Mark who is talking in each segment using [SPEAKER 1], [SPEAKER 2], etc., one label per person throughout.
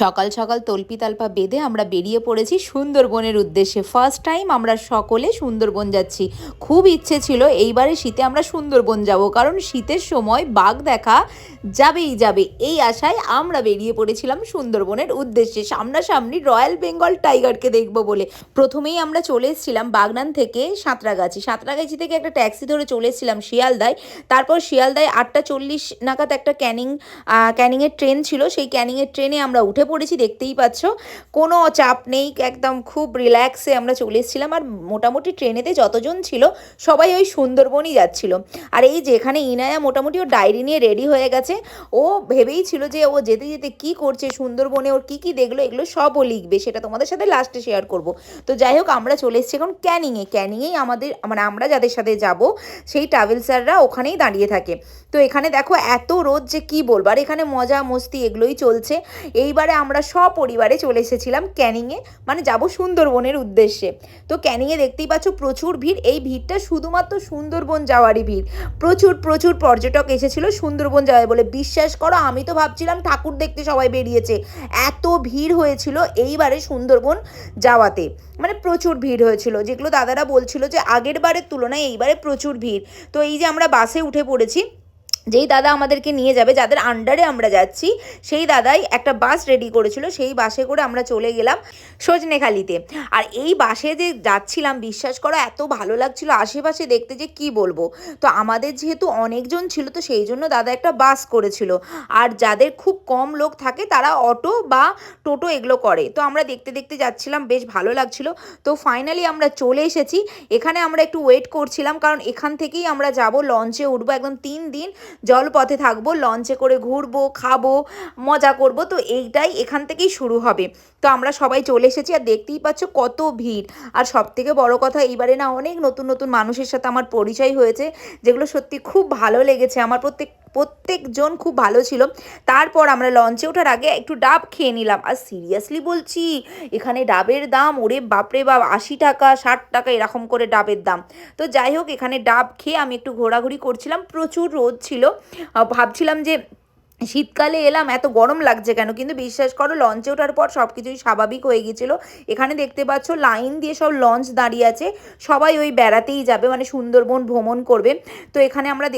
[SPEAKER 1] সকাল সকাল তল্পি তালপা বেঁধে আমরা বেরিয়ে পড়েছি সুন্দরবনের উদ্দেশ্যে। ফার্স্ট টাইম আমরা সকলে সুন্দরবন যাচ্ছি। খুব ইচ্ছে ছিল এইবারে শীতে আমরা সুন্দরবন যাব, কারণ শীতের সময় বাঘ দেখা যাবেই যাবে। এই আশায় আমরা বেরিয়ে পড়েছিলাম সুন্দরবনের উদ্দেশ্যে। সামনাসামনি রয়্যাল বেঙ্গল টাইগারকে দেখব বলে। প্রথমেই আমরা চলে এসেছিলাম বাগনান থেকে সাঁতরাগাছি। সাঁতরাগাছি থেকে একটা ট্যাক্সি ধরে চলে এসেছিলাম শিয়ালদায়। তারপর শিয়ালদায় আটটা চল্লিশ নাগাদ একটা ক্যানিং ক্যানিংয়ের ট্রেন ছিল। সেই ক্যানিংয়ের ট্রেনে আমরা উঠে পড়েছি, দেখতেই পাচ্ছ। কোনো চাপ নেই, একদম খুব রিল্যাক্সে আমরা চলে এসেছিলাম। আর মোটামুটি ট্রেনেতে যতজন ছিল, সবাই ওই সুন্দরবনই যাচ্ছিল। আর এই যেখানে ইনায়া মোটামুটি ও ডায়েরি নিয়ে রেডি হয়ে গেছে। ও ভেবেই ছিল যে ও যেতে যেতে কি করছে, সুন্দরবনে ওর কি কি দেখল, এগুলো সবও লিখবে, সেটা তোমাদের সাথে লাস্টে শেয়ার করব। তো যাই হোক, আমরা চলে এসেছি এখন ক্যানিংয়ে। ক্যানিংয়েই আমাদের মানে আমরা যাদের সাথে যাব, সেই ট্রাভেলসাররা ওখানেই দাঁড়িয়ে থাকে। তো এখানে দেখো এত রোদ যে কি বলব? আর এখানে মজা মস্তি এগুলোই চলছে। এইবারে আমরা সপরিবারে চলে এসেছিলাম ক্যানিংয়ে মানে যাব সুন্দরবনের উদ্দেশ্যে। তো ক্যানিংয়ে দেখতেই পাচ্ছ প্রচুর ভিড়। এই ভিড়টা শুধুমাত্র সুন্দরবন যাওয়ারই ভিড়। প্রচুর প্রচুর পর্যটক এসেছিল সুন্দরবন যাওয়ায় বলে। বিশ্বাস করো, আমি তো ভাবছিলাম ঠাকুর দেখতে সবাই বেরিয়েছে। এত ভিড় হয়েছিল এইবারে সুন্দরবন যাওয়াতে। মানে প্রচুর ভিড় হয়েছিল। যেগুলো দাদারা বলছিল যে আগের বারের তুলনায় এইবারে প্রচুর ভিড়। তো এই যে আমরা বাসে উঠে পড়েছি যেই দাদা আমাদেরকে নিয়ে যাবে, যাদের আন্ডারে আমরা যাচ্ছি, সেই দাদাই একটা বাস রেডি করেছিল, সেই বাসে করে আমরা চলে গেলাম সজনেখালিতে। আর এই বাসে যে যাচ্ছিলাম, বিশ্বাস করা, এত ভালো লাগছিল, আশেপাশে দেখতে যে কি বলব? তো আমাদের যেহেতু অনেকজন ছিল, তো সেই জন্য দাদা একটা বাস করেছিল। আর যাদের খুব কম লোক থাকে, তারা অটো বা টোটো এগুলো করে। তো আমরা দেখতে দেখতে যাচ্ছিলাম, বেশ ভালো লাগছিল। তো ফাইনালি আমরা চলে এসেছি। এখানে আমরা একটু ওয়েট করছিলাম, কারণ এখান থেকেই আমরা যাব লঞ্চে উঠবো একদম তিন দিন। জলপথে থাকব লঞ্চে করে ঘুরবো, খাব, মজা করব, তো এইটাই এখান থেকেই শুরু হবে। তো আমরা সবাই চলে এসেছি আর দেখতেই পাচ্ছ কত ভিড়। আর সব থেকে বড় কথা, এইবারে না অনেক নতুন নতুন মানুষের সাথে আমার পরিচয় হয়েছে, যেগুলো সত্যি খুব ভালো লেগেছে। আমার প্রত্যেক, প্রত্যেকজন খুব ভালো ছিল। তারপর আমরা লঞ্চে ওঠার আগে একটু ডাব খেয়ে নিলাম। আর সিরিয়াসলি বলছি, এখানে ডাবের দাম, ওরে বাপরে বাপ, আশি টাকা, ষাট টাকা, এরকম করে ডাবের দাম। তো যাই হোক, এখানে ডাব খেয়ে আমি একটু ঘোরাঘুরি করছিলাম। প্রচুর রোদ ছিল আহ, ভাবছিলাম যে শীতকালে এলাম এত গরম লাগছে কেন? কিন্তু বিশ্বাস করো লঞ্চে ওঠার পর সব কিছুই স্বাভাবিক হয়ে গিয়েছিল। এখানে দেখতে পাচ্ছ লাইন দিয়ে সব লঞ্চ দাঁড়িয়ে আছে। সবাই ওই বেড়াতেই যাবে মানে সুন্দরবন ভ্রমণ করবে। তো এখানে আমরা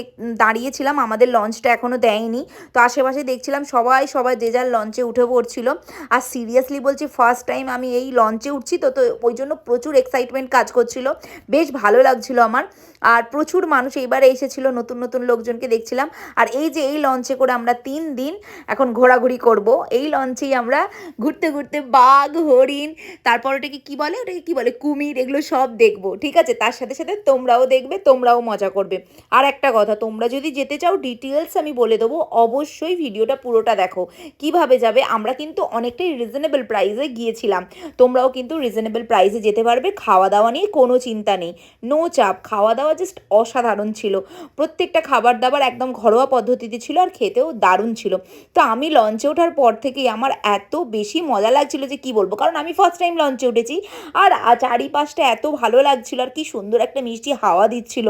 [SPEAKER 1] দাঁড়িয়েছিলাম আমাদের লঞ্চটা এখনও দেয়নি। তো আশেপাশে দেখছিলাম সবাই সবাই যে যার লঞ্চে উঠে পড়ছিল। আর সিরিয়াসলি বলছি ফার্স্ট টাইম আমি এই লঞ্চে উঠছি তো তো ওই জন্য প্রচুর এক্সাইটমেন্ট কাজ করছিল। বেশ ভালো লাগছিল আমার। আর প্রচুর মানুষ এইবারে এসেছিল, নতুন নতুন লোকজনকে দেখছিলাম। আর এই যে এই লঞ্চে করে আমরা তিন দিন এখন ঘোরাঘুরি করব। এই লঞ্চেই আমরা ঘুরতে ঘুরতে বাঘ, হরিণ, তারপর ওটাকে কি বলে? ওটাকে কি বলে? কুমির, এগুলো সব দেখব, ঠিক আছে? তার সাথে সাথে তোমরাও দেখবে, তোমরাও মজা করবে। আর একটা কথা, তোমরা যদি যেতে চাও ডিটেলস আমি বলে দেবো। অবশ্যই ভিডিওটা পুরোটা দেখো। কীভাবে যাবে? আমরা কিন্তু অনেকটাই রিজনেবল প্রাইসে গিয়েছিলাম। তোমরাও কিন্তু রিজনেবল প্রাইসে যেতে পারবে। খাওয়া দাওয়া নিয়ে কোনো চিন্তা নেই। নো চাপ। খাওয়া দাওয়া জাস্ট অসাধারণ ছিল। প্রত্যেকটা খাবার দাবার একদম ঘরোয়া পদ্ধতিতে ছিল আর খেতেও দারুণ ছিল। তো আমি লঞ্চে ওঠার পর থেকেই আমার এত বেশি মজা লাগছিল যে কি বলব? কারণ আমি ফার্স্ট টাইম লঞ্চে উঠেছি আর চারিপাশটা এত ভালো লাগছিল আর কি সুন্দর একটা মিষ্টি হাওয়া দিচ্ছিল।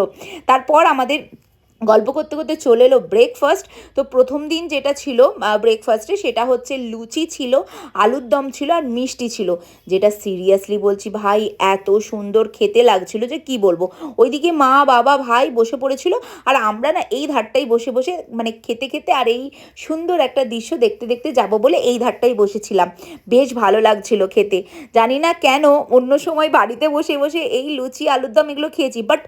[SPEAKER 1] তারপর আমাদের গল্প করতে করতে চলে এলো ব্রেকফাস্ট তো প্রথম দিন যেটা ছিল ব্রেকফাস্টে সেটা হচ্ছে লুচি ছিল, আলুর দম ছিল আর মিষ্টি ছিল। যেটা সিরিয়াসলি বলছি, ভাই, এত সুন্দর খেতে লাগছিল যে কি বলব? ওইদিকে মা, বাবা, ভাই বসে পড়েছিল আর আমরা না এই ধারটাই বসে বসে মানে খেতে খেতে আর এই সুন্দর একটা দৃশ্য দেখতে দেখতে যাব বলে এই ধারটাই বসেছিলাম। বেশ ভালো লাগছিল খেতে। জানি না কেন অন্য সময় বাড়িতে বসে বসে এই লুচি, আলুর দম এগুলো খেয়েছি বাট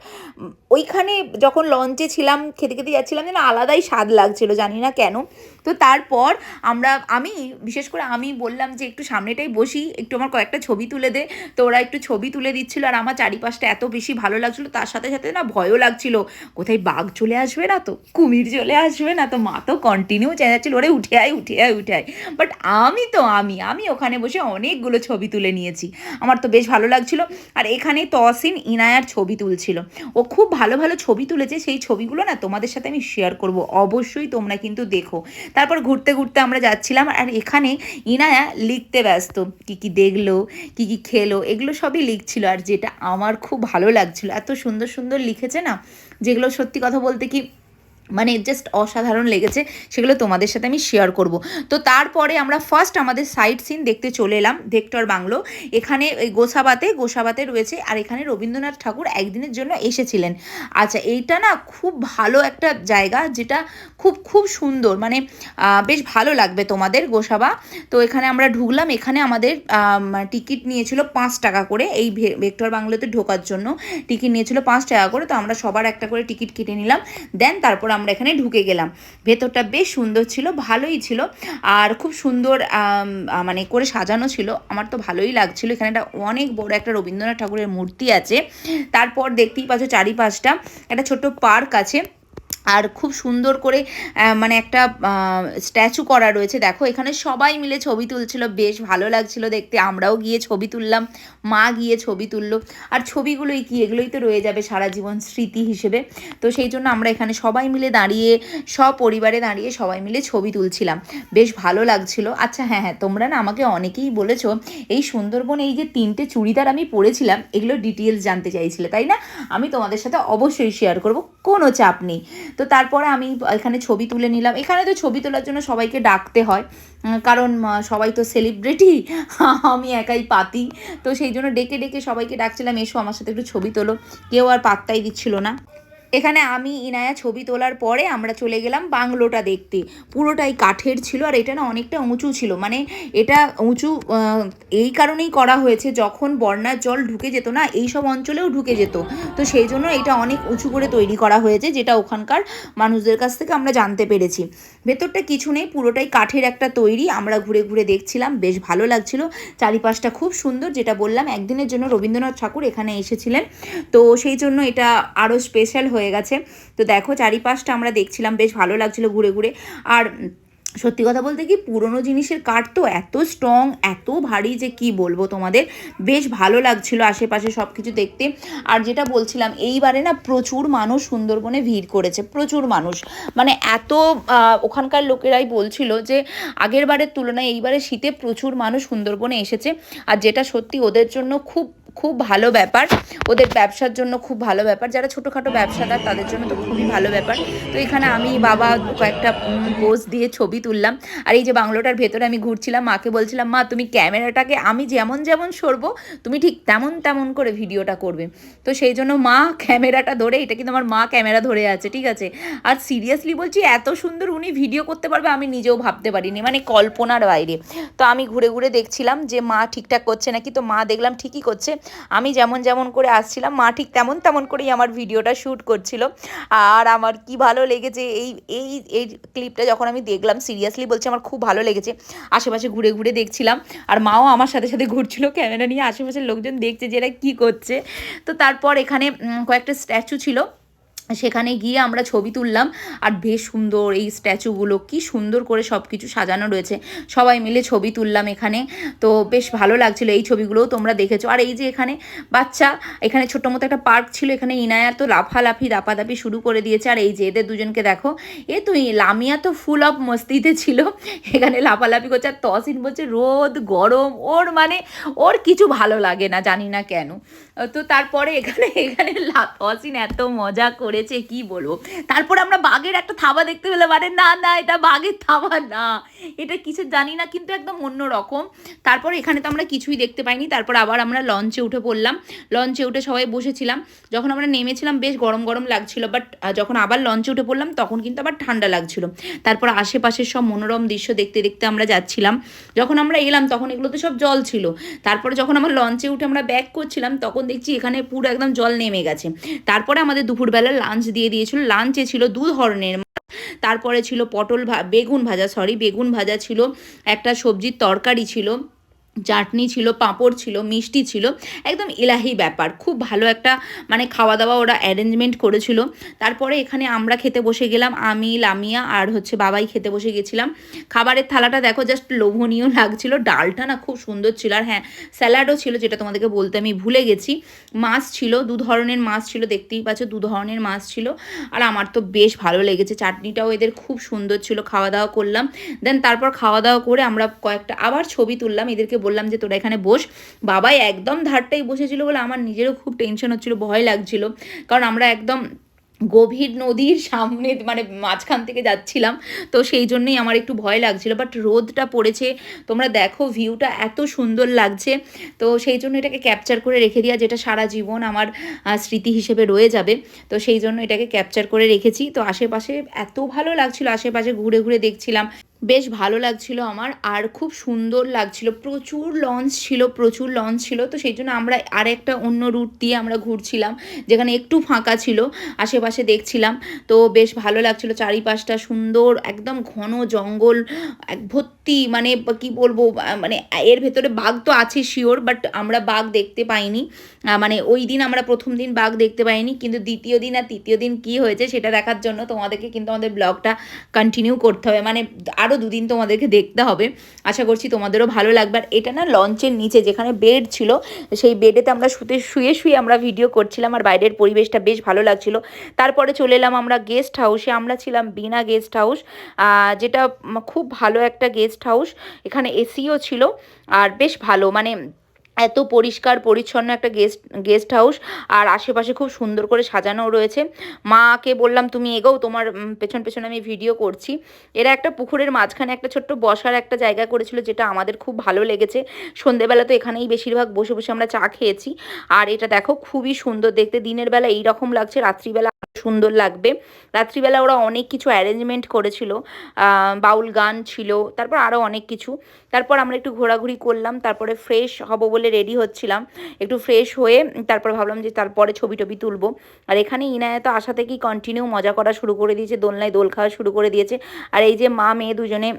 [SPEAKER 1] ওইখানে যখন লঞ্চে ছিলাম খেতে খেতে যাচ্ছিলাম যেন আলাদাই স্বাদ লাগছিল জানি না কেন। তো তারপর আমরা, আমি, বিশেষ করে আমি বললাম যে একটু সামনেটাই বসি, একটু আমার কয়েকটা ছবি তুলে দে। তো ওরা একটু ছবি তুলে দিচ্ছিল আর আমার চারিপাশটা এত বেশি ভালো লাগছিল, তার সাথে সাথে না ভয়ও লাগছিল। কোথায় বাঘ চলে আসবে না তো? কুমির চলে আসবে না তো? মা তো কন্টিনিউ চেঁচাচ্ছিল, ওরে, উঠে আয় উঠে আয় উঠে আয়। বাট আমি তো, আমি আমি ওখানে বসে অনেকগুলো ছবি তুলে নিয়েছি। আমার তো বেশ ভালো লাগছিল। আর এখানে তহসিন ইনায়ার ছবি তুলছিল। ও খুব ভালো ভালো ছবি তুলেছে। সেই ছবিগুলো না তোমাদের সাথে আমি শেয়ার করব। অবশ্যই তোমরা কিন্তু দেখো। তারপর ঘুরতে ঘুরতে আমরা যাচ্ছিলাম আর এখানে ইনায়া লিখতে ব্যস্ত। কি কি দেখল, কি কি খেলো, এগুলো সবই লিখছিল আর যেটা আমার খুব ভালো লাগছিল। এত সুন্দর সুন্দর লিখেছে না, যেগুলো সত্যি কথা বলতে কি মানে জাস্ট অসাধারণ লেগেছে, সেগুলো তোমাদের সাথে আমি শেয়ার করব। তো তারপরে আমরা ফার্স্ট আমাদের সাইট সিন দেখতে চলে এলাম ভেক্টর বাংলো। এখানে এই গোসাবাতে গোসাবাতে রয়েছে, আর এখানে রবীন্দ্রনাথ ঠাকুর একদিনের জন্য এসেছিলেন। আচ্ছা এইটা না খুব ভালো একটা জায়গা, যেটা খুব খুব সুন্দর মানে বেশ ভালো লাগবে তোমাদের গোসাবা। তো এখানে আমরা ঢুকলাম, এখানে আমাদের টিকিট নিয়েছিল পাঁচ টাকা করে, এই ভেক্টর বাংলোতে ঢোকার জন্য। টিকিট নিয়েছিল পাঁচ টাকা করে, তো আমরা সবার একটা করে টিকিট কেটে নিলাম। দেন তারপর আমরা এখানে ঢুকে গেলাম। ভেতরটা বেশ সুন্দর ছিল, ভালোই ছিল। আর খুব সুন্দর মানে করে সাজানো ছিল। আমার তো ভালোই লাগছিল। এখানে একটা অনেক বড় একটা রবীন্দ্রনাথ ঠাকুরের মূর্তি আছে। তারপর দেখতেই পাচ্ছ চারিপাশটা। একটা ছোট্ট পার্ক আছে। আর খুব সুন্দর করে মানে একটা স্ট্যাচু করা রয়েছে। দেখো, এখানে সবাই মিলে ছবি তুলছিল। বেশ ভালো লাগছিল দেখতে। আমরাও গিয়ে ছবি তুললাম। মা গিয়ে ছবি তুললো। আর ছবিগুলোই কি? এগুলোই তো রয়ে যাবে সারা জীবন স্মৃতি হিসেবে। তো সেই জন্য আমরা এখানে সবাই মিলে দাঁড়িয়ে, সপরিবারে দাঁড়িয়ে সবাই মিলে ছবি তুলছিলাম। বেশ ভালো লাগছিল। আচ্ছা হ্যাঁ হ্যাঁ তোমরা না আমাকে অনেকেই বলেছ, এই সুন্দরবন এই যে তিনটে চুড়িদার আমি পরেছিলাম, এগুলো ডিটেলস জানতে চাইছিলে, তাই না? আমি তোমাদের সাথে অবশ্যই শেয়ার করব। কোনো চাপ নেই। তো তারপরে আমি এখানে ছবি তুলে নিলাম। এখানে তো ছবি তোলার জন্য সবাইকে ডাকতে হয়। কারণ সবাই তো সেলিব্রিটি আমি একাই পাতি। তো সেই জন্য ডেকে ডেকে সবাইকে ডাকছিলাম, এসো আমার সাথে একটু ছবি তোলো। কেউ আর পাত্তাই দিচ্ছিল না। এখানে আমি, ইনায়া, ছবি তোলার পরে আমরা চলে গেলাম বাংলোটা দেখতে। পুরোটাই কাঠের ছিল আর এটা না অনেকটা উঁচু ছিল। মানে এটা উঁচু এই কারণেই করা হয়েছে যখন বন্যার জল ঢুকে যেত না, এই সব অঞ্চলেও ঢুকে যেত। তো সেই জন্য এটা অনেক উঁচু করে তৈরি করা হয়েছে, যেটা ওখানকার মানুষদের কাছ থেকে আমরা জানতে পেরেছি। ভেতরটা কিছু নেই, পুরোটাই কাঠের একটা তৈরি। আমরা ঘুরে ঘুরে দেখছিলাম, বেশ ভালো লাগছিল। চারিপাশটা খুব সুন্দর, যেটা বললাম, একদিনের জন্য রবীন্দ্রনাথ ঠাকুর এখানে এসেছিলেন। তো সেই জন্য এটা আরও স্পেশাল গেছে। তো দেখো চারিপাশটা আমরা দেখছিলাম, বেশ ভালো লাগছিল ঘুরে ঘুরে। আর সত্যি কথা বলতে কি পুরনো জিনিসের কাঠ তো এত স্ট্রং এত ভারী যে কি বলব তোমাদের। বেশ ভালো লাগছিল আশেপাশে সব কিছু দেখতে। আর যেটা বলছিলাম, এইবারে না প্রচুর মানুষ সুন্দরবনে ভিড় করেছে, প্রচুর মানুষ। মানে এত ওখানকার লোকেরাই বলছিল যে আগের বারের তুলনায় এইবারে শীতে প্রচুর মানুষ সুন্দরবনে এসেছে। আর যেটা সত্যি ওদের জন্য খুব খুব ভালো ব্যাপার। ওদের ব্যবসার জন্য খুব ভালো ব্যাপার। যারা ছোটোখাটো ব্যবসাদার, তাদের জন্য তো খুবই ভালো ব্যাপার। তো এখানে আমি বাবা কয়েকটা পোজ দিয়ে ছবি তুললাম। আর এই যে বাংলোটার ভেতরে আমি ঘুরছিলাম, মাকে বলছিলাম, মা, তুমি ক্যামেরাটাকে আমি যেমন যেমন সরবো, তুমি ঠিক তেমন তেমন করে ভিডিওটা করবে। তো সেই জন্য মা ক্যামেরাটা ধরে, এটা কিন্তু আমার মা ক্যামেরা ধরে আছে, ঠিক আছে? আর সিরিয়াসলি বলছি, এত সুন্দর উনি ভিডিও করতে পারবে আমি নিজেও ভাবতে পারিনি মানে কল্পনার বাইরে। তো আমি ঘুরে ঘুরে দেখছিলাম যে মা ঠিকঠাক করছে নাকি? তো মা দেখলাম ঠিকই করছে। আমি যেমন যেমন করে আসছিলাম, মা ঠিক তেমন তেমন করেই আমার ভিডিওটা শ্যুট করছিল। আর আমার কি ভালো লেগেছে, এই এই এই ক্লিপটা যখন আমি দেখলাম সিরিয়াসলি বলছি আমার খুব ভালো লেগেছে। আশেপাশে ঘুরে ঘুরে দেখছিলাম, আর মাও আমার সাথে সাথে ঘুরছিল ক্যামেরা নিয়ে আশেপাশের লোকজন দেখছে যে এরা কী করছে। তো তারপর এখানে কয়েকটা স্ট্যাচু ছিল। সেখানে গিয়ে আমরা ছবি তুললাম আর বেশ সুন্দর এই স্ট্যাচুগুলো, কি সুন্দর করে সব কিছু সাজানো রয়েছে। সবাই মিলে ছবি তুললাম এখানে। তো বেশ ভালো লাগছিল এই ছবিগুলোও তোমরা দেখেছ। আর এই যে এখানে বাচ্চা, এখানে ছোট্ট মতো একটা পার্ক ছিল, এখানে ইনায়া তো লাফালাফি, দাপাদাপি শুরু করে দিয়েছে। আর এই যে এদের দুজনকে দেখো, এ তুই লামিয়া তো ফুল অফ মস্তিতে ছিল। এখানে লাফালাফি করছে আর তসিন বলছে, রোদ, গরম, ওর মানে ওর কিছু ভালো লাগে না, জানি না কেন। তো তারপরে এখানে এখানে তসিন এত মজা করেছে, কি বলব? তারপর আমরা বাঘের একটা থাবা দেখতে পেলাম। আরে না না, এটা বাঘের থাবা না। এটা কিছু জানি না, কিন্তু একদম অন্য রকম। তারপর এখানে তো আমরা কিছুই দেখতে পাইনি। তারপর আবার আমরা লঞ্চে উঠে পড়লাম। লঞ্চে উঠে সবাই বসেছিলাম। যখন আমরা নেমেছিলাম, বেশ গরম গরম লাগছিল। বাট যখন আবার লঞ্চে উঠে পড়লাম, তখন কিন্তু আবার ঠান্ডা লাগছিল। তারপর আশেপাশের সব মনোরম দৃশ্য দেখতে দেখতে আমরা যাচ্ছিলাম। যখন আমরা এলাম, তখন এগুলোতে সব জল ছিল। তারপরে যখন আমরা লঞ্চে উঠে আমরা ব্যাক করছিলাম, তখন দেখছি এখানে পুরো একদম জল নেমে গেছে। তারপরে আমাদের দুপুরবেলা লাঞ্চ দিয়ে দিয়েছিল। লাঞ্চে ছিল দু ধরনের তারপরে ছিল পটল বেগুন ভাজা সরি বেগুন ভাজা ছিল, একটা সবজির তরকারি ছিল। চাটনি ছিল, পাঁপড় ছিল, মিষ্টি ছিল, একদম ইলাহি ব্যাপার। খুব ভালো একটা মানে খাওয়া দাওয়া ওরা অ্যারেঞ্জমেন্ট করেছিল। তারপরে এখানে আমরা খেতে বসে গেলাম, আমি, লামিয়া আর হচ্ছে বাবাই খেতে বসে গেছিলাম। খাবারের থালাটা দেখো জাস্ট লোভনীয় লাগছিল, ডালটা না খুব সুন্দর ছিল আর হ্যাঁ স্যালাডও ছিল যেটা তোমাদেরকে বলতে আমি ভুলে গেছি। মাছ ছিল, দু ধরনের মাছ ছিল, দেখতেই পাচ্ছ দু ধরনের মাছ ছিল। আর আমার তো বেশ ভালো লেগেছে, চাটনিটাও এদের খুব সুন্দর ছিল খাওয়া দাওয়া করলাম। দেন তারপর খাওয়া দাওয়া করে আমরা কয়েকটা আবার ছবি তুললাম, এদেরকে বললাম যে তোরা এখানে বস। বাবাই একদম ধারটাই বসেছিল বলে আমার নিজেরও খুব টেনশন হচ্ছিল, ভয় লাগছিল। কারণ আমরা একদম গভীর নদীর সামনে মানে মাঝখান থেকে যাচ্ছিলাম, তো সেই জন্যই আমার একটু ভয় লাগছিল। বাট রোদটা পড়েছে, তোমরা দেখো ভিউটা এত সুন্দর লাগছে। তো সেই জন্য এটাকে ক্যাপচার করে রেখে দেওয়া যেটা সারা জীবন আমার স্মৃতি হিসেবে রয়ে যাবে, তো সেই জন্য এটাকে ক্যাপচার করে রেখেছি। তো আশেপাশে এত ভালো লাগছিল, আশেপাশে ঘুরে ঘুরে দেখছিলাম। বেশ ভালো লাগছিল আমার, আর খুব সুন্দর লাগছিল। প্রচুর লঞ্চ ছিল, প্রচুর লঞ্চ ছিল, তো সেই জন্য আমরা আর একটা অন্য রুট দিয়ে আমরা ঘুরছিলাম, যেখানে একটু ফাঁকা ছিল, আশেপাশে দেখছিলাম। তো বেশ ভালো লাগছিল চারিপাশটা সুন্দর, একদম ঘন জঙ্গল, এক ভর্তি মানে কি বলব মানে এর ভেতরে বাঘ তো আছে শিওর বাট আমরা বাঘ দেখতে পাইনি। মানে ওই দিন আমরা প্রথম দিন বাঘ দেখতে পাইনি, কিন্তু দ্বিতীয় দিন আর তৃতীয় দিন কি হয়েছে সেটা দেখার জন্য তোমাদেরকে কিন্তু আমাদের ব্লগটা কন্টিনিউ করতে হবে। মানে আরও দুদিন তোমাদেরকে দেখতে হবে। আশা করছি তোমাদেরও ভালো লাগবে। আর এটা না লঞ্চের নিচে যেখানে বেড ছিল, সেই বেডেতে আমরা শুতে শুয়ে শুয়ে আমরা ভিডিও করছিলাম আর বাইরের পরিবেশটা বেশ ভালো লাগছিল। তারপরে চলে এলাম আমরা গেস্ট হাউসে আমরা ছিলাম বিনা গেস্ট হাউস যেটা খুব ভালো একটা গেস্ট হাউস এখানে এসিও ছিল, আর বেশ ভালো। মানে এত পরিষ্কার, পরিচ্ছন্ন একটা গেস্ট গেস্ট হাউস আর আশেপাশে খুব সুন্দর করে সাজানো রয়েছে। মাকে বললাম, তুমি এগোও, তোমার পেছন পেছন আমি ভিডিও করছি। এরা একটা পুকুরের মাঝখানে একটা ছোট্ট বসার একটা জায়গা করেছিল, যেটা আমাদের খুব ভালো লেগেছে। সন্ধেবেলা তো এখানেই বেশিরভাগ বসে বসে আমরা চা খেয়েছি। আর এটা দেখো, খুবই সুন্দর, দেখতে দিনের বেলা এইরকম লাগছে, রাত্রিবেলা সুন্দর লাগবে। রাত্রিবেলা ওরা অনেক কিছু অ্যারেঞ্জমেন্ট করেছিল। বাউল গান ছিল, তারপর আরও অনেক কিছু। তারপর আমরা একটু ঘোরাঘুরি করলাম, তারপরে ফ্রেশ হব বলে রেডি হচ্ছিলাম। একটু ফ্রেশ হয়ে তারপর ভাবলাম যে তারপরে ছবি টবি তুলবো। আর এখানে ইনায়ত আসা থেকেই কন্টিনিউ মজা করা শুরু করে দিয়েছে, দোলনায় দোল খাওয়া শুরু করে দিয়েছে। আর এই যে মা মেয়ে দুজনে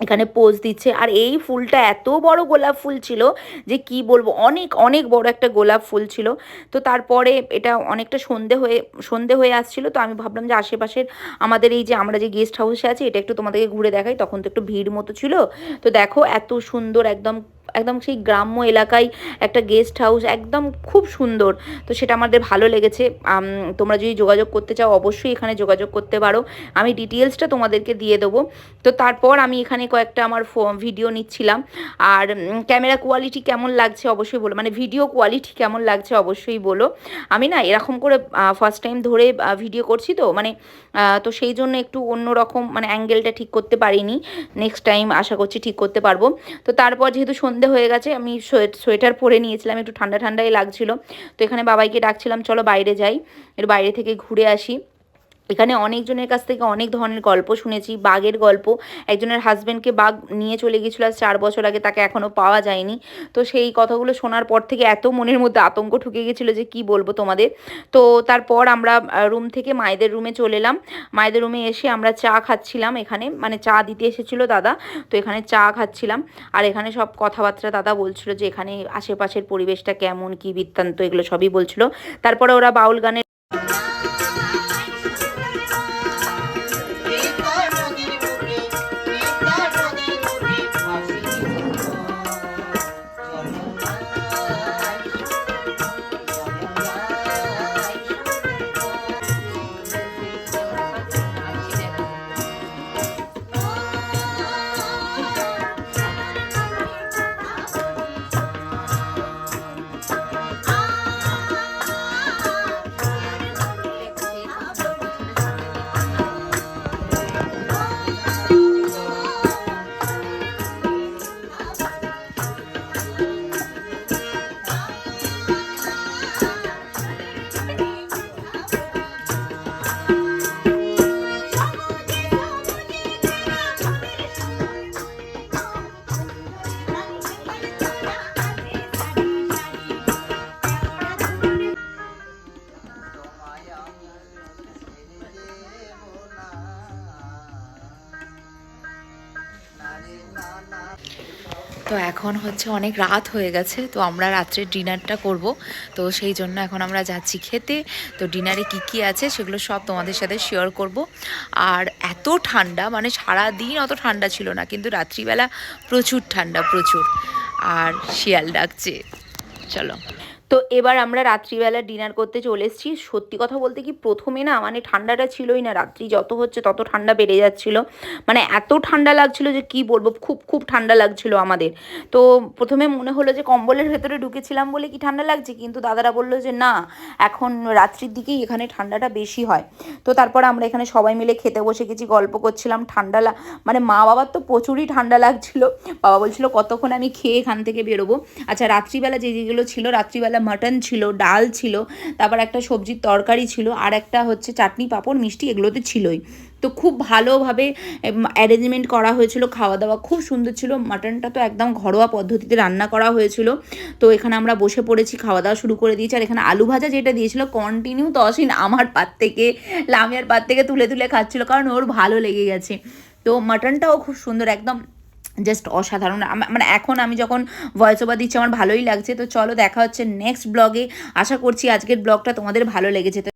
[SPEAKER 1] এখানে পোজ দিচ্ছে। আর এই ফুলটা এত বড় গোলাপ ফুল ছিল যে কি বলব, অনেক অনেক বড় একটা গোলাপ ফুল ছিল। তো তারপরে এটা অনেকটা সন্ধে হয়ে সন্ধে হয়ে আসছিল। তো আমি ভাবলাম যে আশেপাশের আমাদের এই যে আমরা যে গেস্ট হাউসে আছি, এটা একটু তোমাদেরকে ঘুরে দেখাই। তখন তো একটু ভিড় মতো ছিল। তো দেখো এত সুন্দর একদম একদম সেই গ্রাম্য এলাকায় একটা গেস্ট হাউস একদম খুব সুন্দর। তো সেটা আমাদের ভালো লেগেছে। তোমরা যদি যোগাযোগ করতে চাও, অবশ্যই এখানে যোগাযোগ করতে পারো। আমি ডিটেলসটা তোমাদেরকে দিয়ে দেবো। তো তারপর আমি এখানে কয়েকটা আমার ভিডিও নিচ্ছিলাম। আর ক্যামেরা কোয়ালিটি কেমন লাগছে অবশ্যই বলো। মানে ভিডিও কোয়ালিটি কেমন লাগছে অবশ্যই বলো। আমি না এরকম করে ফার্স্ট টাইম ধরে ভিডিও করছি তো। মানে তো সেই জন্য একটু অন্য রকম মানে অ্যাঙ্গেলটা ঠিক করতে পারিনি। নেক্সট টাইম আশা করছি ঠিক করতে পারব। তো তারপর যেহেতু সন্ধে হয়ে গেছে, আমি সোয়েট- সোয়েটার পরে নিয়েছিলাম, একটু ঠান্ডা ঠান্ডাই লাগছিল। তো এখানে বাবাইকে ডাকছিলাম, চলো বাইরে যাই। এর বাইরে থেকে ঘুরে আসি। এখানে অনেকজনের কাছ থেকে অনেক ধরনের গল্প শুনেছি, বাঘের গল্প। একজনের হাজব্যান্ডকে বাঘ নিয়ে চলে গেছিল আজ চার বছর আগে, তাকে এখনও পাওয়া যায়নি। তো সেই কথাগুলো শোনার পর থেকে এত মনের মধ্যে আতঙ্ক ঢুকে গেছিল যে কি বলব তোমাদের। তো তারপর আমরা রুম থেকে মায়েদের রুমে চলে এলাম। মায়েদের রুমে এসে আমরা চা খাচ্ছিলাম এখানে। মানে চা দিতে এসেছিল দাদা। তো এখানে চা খাচ্ছিলাম। আর এখানে সব কথাবার্তা দাদা বলছিল যে এখানে আশেপাশের পরিবেশটা কেমন, কি বৃত্তান্ত, এগুলো সবই বলছিল। তারপরে ওরা বাউল গানের তো এখন হচ্ছে অনেক রাত হয়ে গেছে, তো আমরা রাত্রে ডিনারটা করব। তো সেই জন্য এখন আমরা যাচ্ছি খেতে। তো ডিনারে কি কি আছে সেগুলো সব তোমাদের সাথে শেয়ার করব। আর এত ঠান্ডা মানে সারা দিন অত ঠান্ডা ছিল না, কিন্তু রাত্রিবেলা প্রচুর ঠান্ডা, প্রচুর। আর শিয়াল ডাকছে। চলো। তো এবার আমরা রাত্রিবেলা ডিনার করতে চলে এসেছি। সত্যি কথা বলতে কি প্রথমে না মানে ঠান্ডাটা ছিলই না, রাত্রি যত হচ্ছে তত ঠান্ডা বেড়ে যাচ্ছিল। মানে এত ঠান্ডা লাগছিল যে কি বলব, খুব খুব ঠান্ডা লাগছিল আমাদের। তো প্রথমে মনে হলো যে কম্বলের ভেতরে ঢুকেছিলাম বলে কি ঠান্ডা লাগছে? কিন্তু দাদারা বলল যে না, এখন রাত্রির দিকেই এখানে ঠান্ডাটা বেশি হয়। তো তারপর আমরা এখানে সবাই মিলে খেতে বসে গেছি, গল্প করছিলাম, ঠান্ডা মানে মা বাবার তো প্রচুরই ঠান্ডা লাগছিল। বাবা বলছিল কতক্ষণ আমি খেয়ে এখান থেকে বেরোবো। আচ্ছা রাত্রিবেলা যে যেগুলো ছিল, রাত্রিবেলা মাটন ছিল, ডাল ছিল, তারপর একটা সবজির তরকারি ছিল, আর একটা হচ্ছে চাটনি, পাঁপড়, মিষ্টি এগুলোতে ছিলই। তো খুব ভালোভাবে অ্যারেঞ্জমেন্ট করা হয়েছিল খাওয়া দাওয়া খুব সুন্দর ছিল মাটনটা তো একদম ঘরোয়া পদ্ধতিতে রান্না করা হয়েছিল। তো এখানে আমরা বসে পড়েছি খাওয়া দাওয়া শুরু করে দিয়েছি, আর এখানে আলু ভাজা যেটা দিয়েছিল কন্টিনিউ তসিন আমার পাত থেকে, লামিয়ার পাত থেকে তুলে তুলে খাচ্ছিল, কারণ ওর ভালো লেগে গেছে। তো মাটনটাও খুব সুন্দর, একদম জাস্ট অসাধারণ। মানে এখন আমি যখন ভয়েস ওভার দিচ্ছি, আমার ভালোই লাগছে। তো চলো দেখা হচ্ছে নেক্সট ব্লগে আশা করছি আজকের ব্লগটা তোমাদের ভালো লেগেছে।